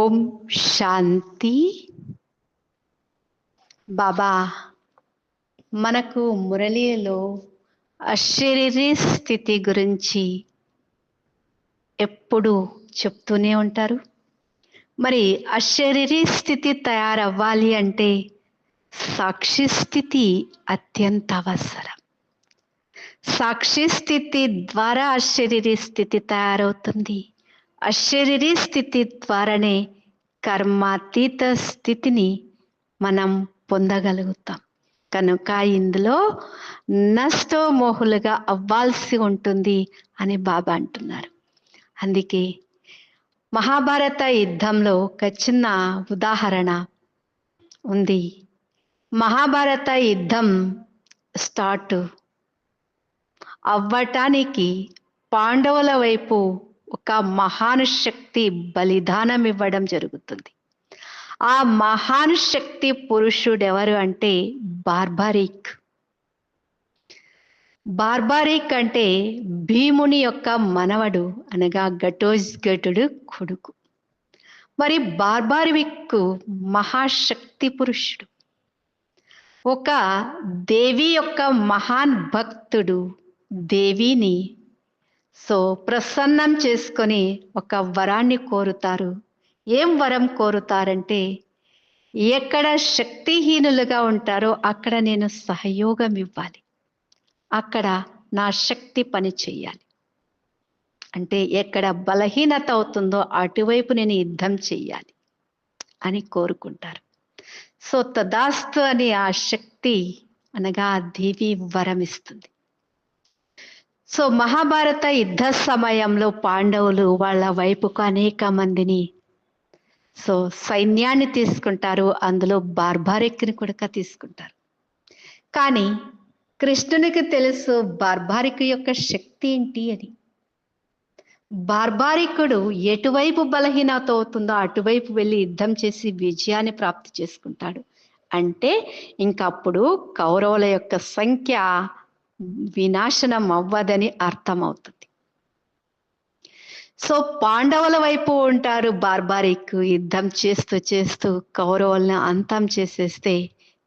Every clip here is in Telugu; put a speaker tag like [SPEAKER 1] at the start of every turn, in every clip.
[SPEAKER 1] ఓం శాంతి. బాబా మనకు మురళిలో అశరీరీ స్థితి గురించి ఎప్పుడు చెప్తూనే ఉంటారు. మరి అశరీరీ స్థితి తయారవ్వాలి అంటే సాక్షి స్థితి అత్యంత అవసరం. సాక్షి స్థితి ద్వారా అశరీరీ స్థితి తయారవుతుంది. అశరీరీ స్థితి ద్వారానే కర్మాతీత స్థితిని మనం పొందగలుగుతాం. కనుక ఇందులో నష్టమోహులుగా అవ్వాల్సి ఉంటుంది అని బాబా అంటున్నారు. అందుకే మహాభారత యుద్ధంలో ఒక చిన్న ఉదాహరణ ఉంది. మహాభారత యుద్ధం స్టార్ట్ అవ్వటానికి పాండవుల వైపు ఒక మహానుశక్తి బలిదానం ఇవ్వడం జరుగుతుంది. ఆ మహానుశక్తి పురుషుడు ఎవరు అంటే బార్బారిక్. బార్బారిక్ అంటే భీముని యొక్క మనవడు అనగా ఘటోజ్ఘటుడు కొడుకు. మరి బార్బారిక్ మహాశక్తి పురుషుడు. ఒక దేవి యొక్క మహాన్ భక్తుడు దేవిని సో ప్రసన్నం చేసుకొని ఒక వరాన్ని కోరుతారు. ఏం వరం కోరుతారంటే ఎక్కడ శక్తిహీనులుగా ఉంటారో అక్కడ నేను సహయోగం ఇవ్వాలి. అక్కడ నా శక్తి పని చెయ్యాలి. అంటే ఎక్కడ బలహీనత అవుతుందో అటువైపు నేను యుద్ధం చెయ్యాలి అని కోరుకుంటారు. సో తదాస్తు అని ఆ శక్తి అనగా దేవి వరం ఇస్తుంది సో మహాభారత యుద్ధ సమయంలో పాండవులు వాళ్ళ వైపుకు అనేక మందిని సో సైన్యాన్ని తీసుకుంటారు. అందులో బార్బారిక్ని కూడా తీసుకుంటారు. కానీ కృష్ణునికి తెలుసు బార్బారిక్ యొక్క శక్తి ఏంటి అని. బార్బారికుడు ఎటువైపు బలహీనత అవుతుందో అటువైపు వెళ్ళి యుద్ధం చేసి విజయాన్ని ప్రాప్తి చేసుకుంటాడు. అంటే ఇంకప్పుడు కౌరవుల యొక్క సంఖ్య వినాశనం అవ్వదని అర్థమవుతుంది. సో పాండవుల వైపు ఉంటారు బార్బారిక్ యుద్ధం చేస్తూ చేస్తూ కౌరవులను అంతం చేసేస్తే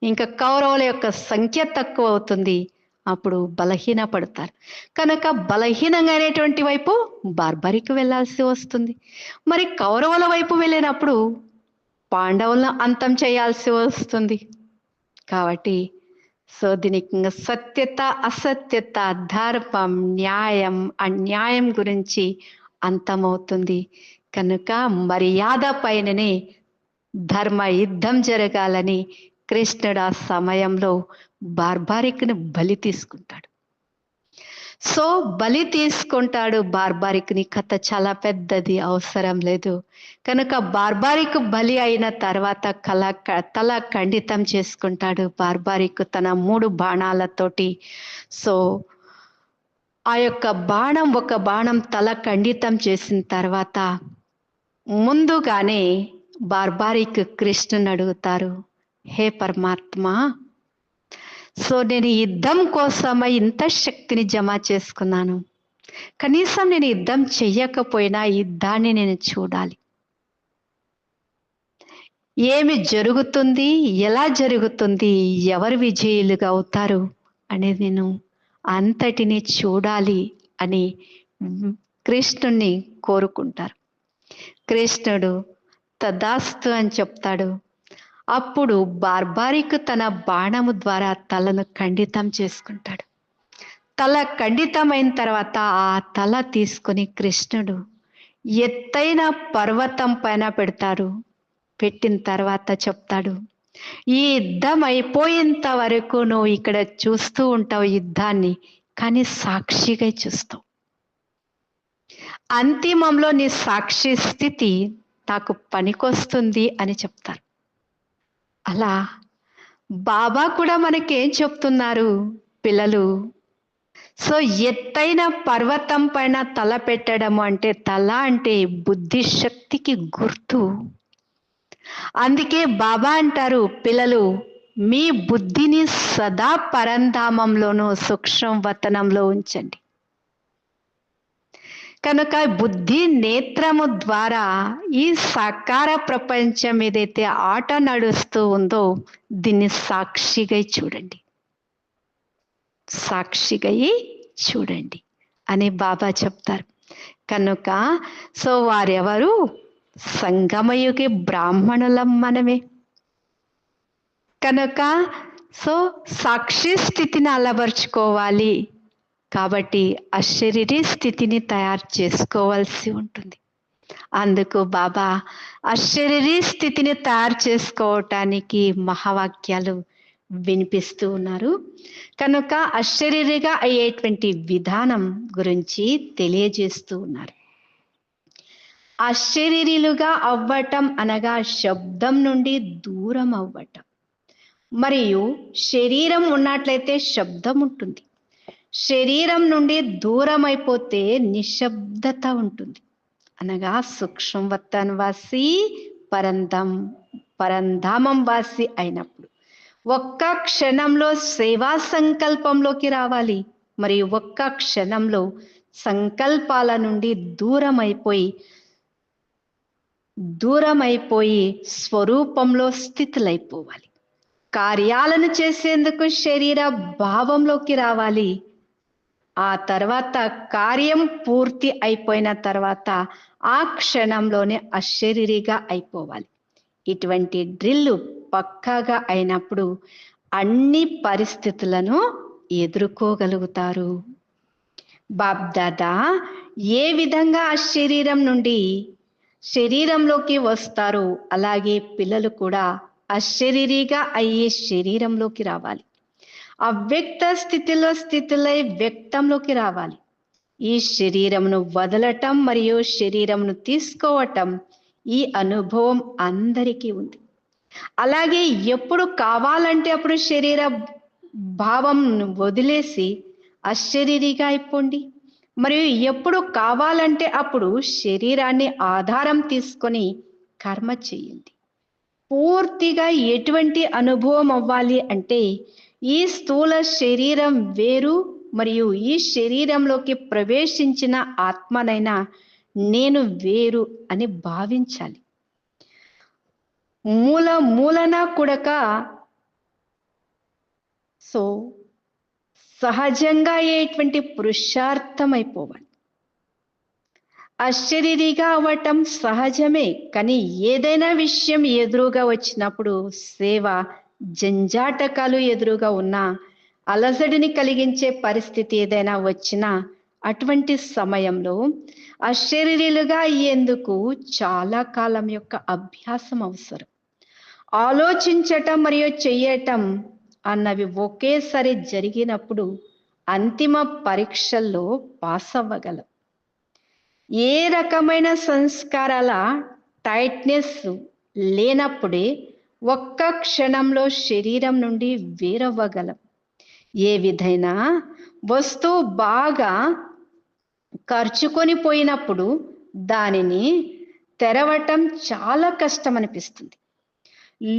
[SPEAKER 1] ఇంకా కౌరవుల యొక్క సంఖ్య తక్కువ అవుతుంది. అప్పుడు బలహీన పడతారు కనుక బలహీనంగా అనేటువంటి వైపు బార్బరికి వెళ్ళాల్సి వస్తుంది. మరి కౌరవుల వైపు వెళ్ళినప్పుడు పాండవులను అంతం చేయాల్సి వస్తుంది. కాబట్టి సో దీనికి సత్యత అసత్యత ధర్మం న్యాయం అన్యాయం గురించి అంతమవుతుంది. కనుక మర్యాద పైననే ధర్మ యుద్ధం జరగాలని కృష్ణుడు ఆ సమయంలో బార్బారిక్ను బలి తీసుకుంటాడు. సో బలి తీసుకుంటాడు బార్బారిక్ని కథ చాలా పెద్దది అవసరం లేదు. కనుక బార్బారిక్ బలి అయిన తర్వాత కళ తల ఖండితం చేసుకుంటాడు బార్బారిక్ తన మూడు బాణాలతోటి. సో ఆ యొక్క బాణం ఒక బాణం తల ఖండితం చేసిన తర్వాత ముందుగానే బార్బారిక్ కృష్ణుని అడుగుతారు హే పరమాత్మ సో నేను యుద్ధం కోసమై ఇంత శక్తిని జమ చేసుకున్నాను. కనీసం నేను యుద్ధం చెయ్యకపోయినా యుద్ధాన్ని నేను చూడాలి. ఏమి జరుగుతుంది? ఎలా జరుగుతుంది? ఎవరు విజయులుగా అవుతారు? అనేది నేను అంతటిని చూడాలి అని కృష్ణుణ్ణి కోరుకుంటారు. కృష్ణుడు తదాస్తు అని చెప్తాడు. అప్పుడు బార్బారిక్ తన బాణము ద్వారా తలను ఖండితం చేసుకుంటాడు. తల ఖండితమైన తర్వాత ఆ తల తీసుకుని కృష్ణుడు ఎత్తైన పర్వతం పైన పెడతారు. పెట్టిన తర్వాత చెప్తాడు ఈ యుద్ధం అయిపోయేంత వరకు నువ్వు ఇక్కడ చూస్తూ ఉంటావు యుద్ధాన్ని కానీ సాక్షిగా చూస్తావు. అంతిమంలో నీ సాక్షి స్థితి నాకు పనికొస్తుంది అని చెప్తారు. అలా బాబా కూడా మనకేం చెప్తున్నారు పిల్లలు? సో ఎత్తైన పర్వతం పైన తల పెట్టడం అంటే తల అంటే బుద్ధి శక్తికి గుర్తు. అందుకే బాబా అంటారు పిల్లలు మీ బుద్ధిని సదా పరంధామంలోనూ సూక్ష్మ వతనంలో ఉంచండి. కనుక బుద్ధి నేత్రము ద్వారా ఈ సాకార ప్రపంచం ఏదైతే ఆట నడుస్తూ ఉందో దీన్ని సాక్షిగా చూడండి. సాక్షిగా చూడండి అని బాబా చెప్తారు. కనుక సో వారెవరు? సంగమయుగి బ్రాహ్మణులం మనమే. కనుక సో సాక్షి స్థితిని అలవర్చుకోవాలి. కాబట్టి అశరీరి స్థితిని తయారు చేసుకోవాల్సి ఉంటుంది. అందుకు బాబా అశరీరి స్థితిని తయారు చేసుకోవటానికి మహావాక్యాలు వినిపిస్తూ ఉన్నారు. కనుక అశరీరిగా అయ్యేటువంటి విధానం గురించి తెలియజేస్తూ ఉన్నారు. అశరీరులుగా అవ్వటం అనగా శబ్దం నుండి దూరం అవ్వటం. మరియు శరీరం ఉన్నట్లయితే శబ్దం ఉంటుంది. శరీరం నుండి దూరం అయిపోతే నిశ్శబ్దత ఉంటుంది. అనగా సూక్ష్మవత్తన్ వాసి పరంధం పరంధామం వాసి అయినప్పుడు. ఒక్క క్షణంలో సేవా సంకల్పంలోకి రావాలి. మరియు ఒక్క క్షణంలో సంకల్పాల నుండి దూరం అయిపోయి దూరం అయిపోయి స్వరూపంలో స్థితులైపోవాలి. కార్యాలను చేసేందుకు శరీర భావంలోకి రావాలి. ఆ తర్వాత కార్యం పూర్తి అయిపోయిన తర్వాత ఆ క్షణంలోనే అశరీరిగా అయిపోవాలి. ఇటువంటి డ్రిల్లు పక్కాగా అయినప్పుడు అన్ని పరిస్థితులను ఎదుర్కోగలుగుతారు. బాబ్దాదా ఏ విధంగా ఆ శరీరం నుండి శరీరంలోకి వస్తారు? అలాగే పిల్లలు కూడా అశరీరిగా అయ్యే శరీరంలోకి రావాలి. అవ్యక్త స్థితిలో స్థితిలై వ్యక్తంలోకి రావాలి. ఈ శరీరమును వదలటం మరియు శరీరమును తీసుకోవటం ఈ అనుభవం అందరికీ ఉంది. అలాగే ఎప్పుడు కావాలంటే అప్పుడు శరీర భావం వదిలేసి అశరీరిగా అయిపోండి. మరియు ఎప్పుడు కావాలంటే అప్పుడు శరీరాన్ని ఆధారం తీసుకొని కర్మ చేయండి. పూర్తిగా ఎటువంటి అనుభవం అవ్వాలి అంటే ఈ స్థూల శరీరం వేరు మరియు ఈ శరీరంలోకి ప్రవేశించిన ఆత్మనైనా నేను వేరు అని భావించాలి. మూల మూలన కూడక సో సహజంగా అయ్యేటువంటి పురుషార్థం అయిపోవాలి అశరీరిగా అవ్వటం సహజమే కానీ ఏదైనా విషయం ఎదురుగా వచ్చినప్పుడు సేవ జంజాటకాలు ఎదురుగా ఉన్నా అలసడిని కలిగించే పరిస్థితి ఏదైనా వచ్చినా అటువంటి సమయంలో అశరీరులుగా అయ్యేందుకు చాలా కాలం యొక్క అభ్యాసం అవసరం. ఆలోచించటం మరియు చెయ్యటం అన్నవి ఒకేసారి జరిగినప్పుడు అంతిమ పరీక్షల్లో పాస్ అవ్వగలం. ఏ రకమైన సంస్కారాల టైట్నెస్ లేనప్పుడే ఒక్క క్షణంలో శరీరం నుండి వేరవ్వగలం. ఏ విధైనా వస్తువు బాగా ఖర్చుకొని పోయినప్పుడు దానిని తెరవటం చాలా కష్టం అనిపిస్తుంది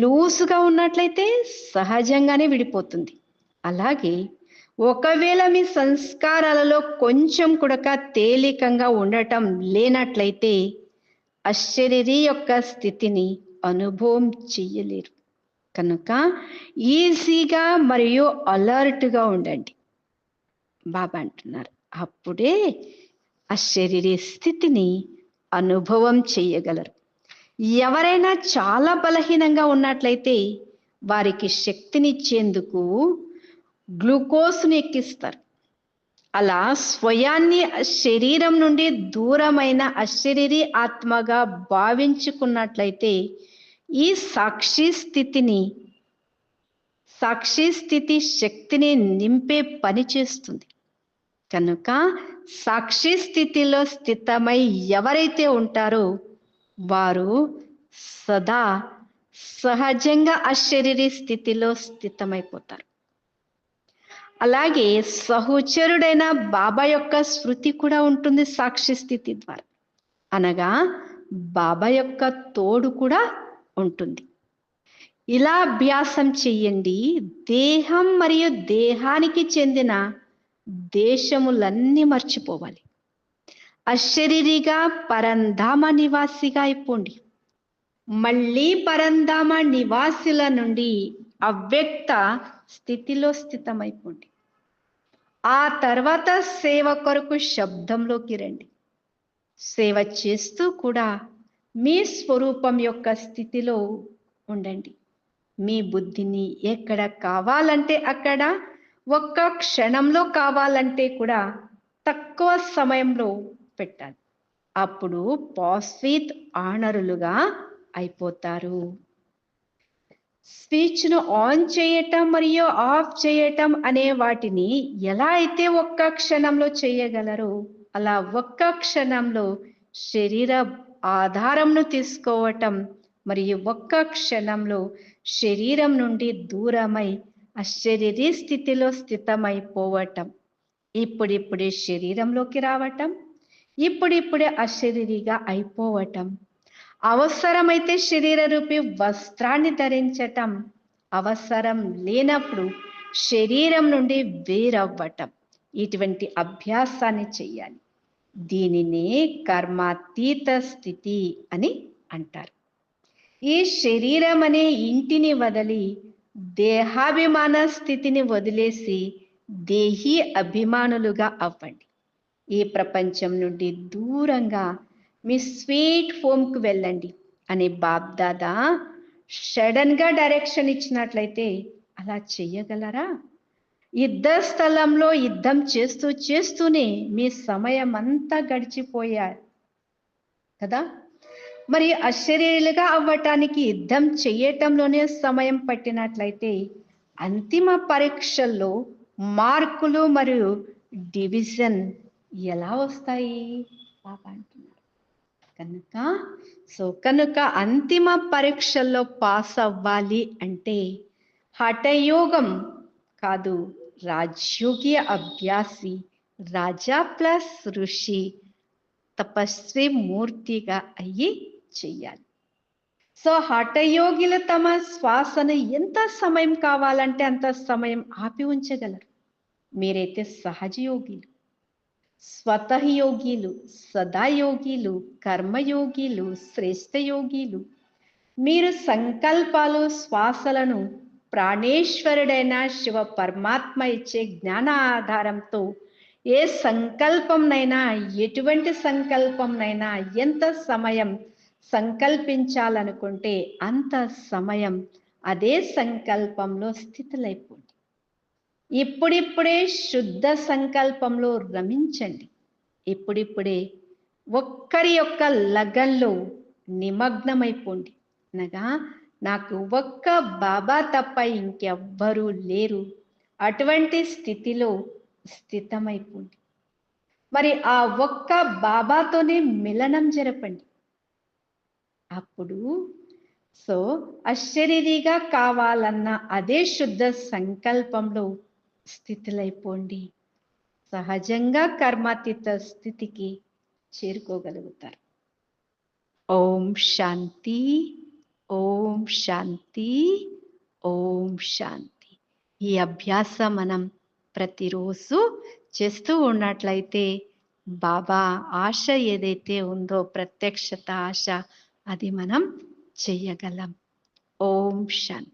[SPEAKER 1] లూసుగా ఉన్నట్లయితే సహజంగానే విడిపోతుంది. అలాగే ఒకవేళ మీ సంస్కారాలలో కొంచెం కూడా తేలికంగా ఉండటం లేనట్లయితే అశరీరి యొక్క స్థితిని అనుభవం చెయ్యలేరు. కనుక ఈజీగా మరియు అలర్ట్గా ఉండండి. బాబా అంటున్నారు. అప్పుడే అశరీరి స్థితిని అనుభవం చెయ్యగలరు. ఎవరైనా చాలా బలహీనంగా ఉన్నట్లయితే వారికి శక్తినిచ్చేందుకు గ్లూకోజ్ను ఎక్కిస్తారు. అలా స్వయాన్ని శరీరం నుండి దూరమైన అశరీరి ఆత్మగా భావించుకున్నట్లయితే ఈ సాక్షి స్థితిని సాక్షి స్థితి శక్తిని నింపే పని చేస్తుంది. కనుక సాక్షి స్థితిలో స్థితమై ఎవరైతే ఉంటారో వారు సదా సహజంగా అశరీరీ స్థితిలో స్థితమైపోతారు. అలాగే సహచరుడైన బాబా యొక్క స్మృతి కూడా ఉంటుంది సాక్షి స్థితి ద్వారా. అనగా బాబా యొక్క తోడు కూడా ఉంటుంది. ఇలా అభ్యాసం చెయ్యండి. దేహం మరియు దేహానికి చెందిన దేశములన్నీ మర్చిపోవాలి. అశరీరిగా పరంధామ నివాసిగా అయిపోండి. మళ్ళీ పరంధామ నివాసుల నుండి అవ్యక్త స్థితిలో స్థితమైపోండి. ఆ తర్వాత సేవ కొరకు శబ్దంలోకి రండి. సేవ చేస్తూ కూడా మీ స్వరూపం యొక్క స్థితిలో ఉండండి. మీ బుద్ధిని ఎక్కడ కావాలంటే అక్కడ ఒక్క క్షణంలో కావాలంటే కూడా తక్కువ సమయంలో పెట్టాలి. అప్పుడు పాస్విత్ ఆనరులుగా అయిపోతారు. స్విచ్ను ఆన్ చేయటం మరియు ఆఫ్ చేయటం అనే వాటిని ఎలా అయితే ఒక్క క్షణంలో చేయగలరో అలా ఒక్క క్షణంలో శరీర ఆధారంను తీసుకోవటం మరియు ఒక్క క్షణంలో శరీరం నుండి దూరమై అశరీరీ స్థితిలో స్థితమైపోవటం. ఇప్పుడిప్పుడే శరీరంలోకి రావటం. ఇప్పుడిప్పుడే అశరీరిగా అయిపోవటం. అవసరమైతే శరీర రూపి వస్త్రాన్ని ధరించటం. అవసరం లేనప్పుడు శరీరం నుండి వేరవ్వటం. ఇటువంటి అభ్యాసాన్ని చెయ్యాలి. దీనినే కర్మాతీత స్థితి అని అంటారు. ఈ శరీరం అనే ఇంటిని వదిలి దేహాభిమాన స్థితిని వదిలేసి దేహీ అభిమానులుగా అవ్వండి. ఈ ప్రపంచం నుండి దూరంగా మీ స్వీట్ హోమ్కి వెళ్ళండి అని బాబ్దాదా సడన్గా డైరెక్షన్ ఇచ్చినట్లయితే అలా చెయ్యగలరా? యుద్ధ స్థలంలో యుద్ధం చేస్తూ చేస్తూనే మీ సమయం అంతా గడిచిపోయారు. కదా? మరి అశరీరులుగా అవ్వటానికి యుద్ధం చేయటంలోనే సమయం పట్టినట్లయితే అంతిమ పరీక్షల్లో మార్కులు మరియు డివిజన్ ఎలా వస్తాయి? పాప అంటున్నారు కనుక సో కనుక అంతిమ పరీక్షల్లో పాస్ అవ్వాలి అంటే హఠయోగం కాదు. రాజ్యోగ్య అభ్యాసి రాజా ప్లస్ ఋషి తపస్వి మూర్తిగా అయ్యి చెయ్యాలి సో హఠయోగిలు తమ శ్వాసను ఎంత సమయం కావాలంటే అంత సమయం ఆపి ఉంచగలరు మీరైతే సహజయోగిలు స్వతయోగిలు సదాయోగిలు కర్మయోగిలు శ్రేష్టయోగిలు మీరు సంకల్పాలు శ్వాసలను ప్రాణేశ్వరుడైన శివ పరమాత్మ ఇచ్చే జ్ఞాన ఆధారంతో ఏ సంకల్పంనైనా ఎటువంటి సంకల్పంనైనా ఎంత సమయం సంకల్పించాలనుకుంటే అంత సమయం అదే సంకల్పంలో స్థితులైపోండి. ఇప్పుడిప్పుడే శుద్ధ సంకల్పంలో రమించండి. ఇప్పుడిప్పుడే ఒక్కరి యొక్క లగన్లో నిమగ్నమైపోండి. అనగా నాకు ఒక్క బాబా తప్ప ఇంకెవ్వరూ లేరు. అటువంటి స్థితిలో స్థితమైపోండి. మరి ఆ ఒక్క బాబాతోనే మిలనం జరపండి. అప్పుడు సో అశరీరిగా కావాలన్న అదే శుద్ధ సంకల్పంలో స్థితులైపోండి. సహజంగా కర్మాతీత స్థితికి చేరుకోగలుగుతారు. ఓం శాంతి. ఓం శాంతి ఓం శాంతి. ఈ అభ్యాసం మనం ప్రతిరోజు చేస్తూ ఉన్నట్లయితే బాబా ఆశ ఏదైతే ఉందో ప్రత్యక్షత ఆశ అది మనం చెయ్యగలం ఓం శాంతి.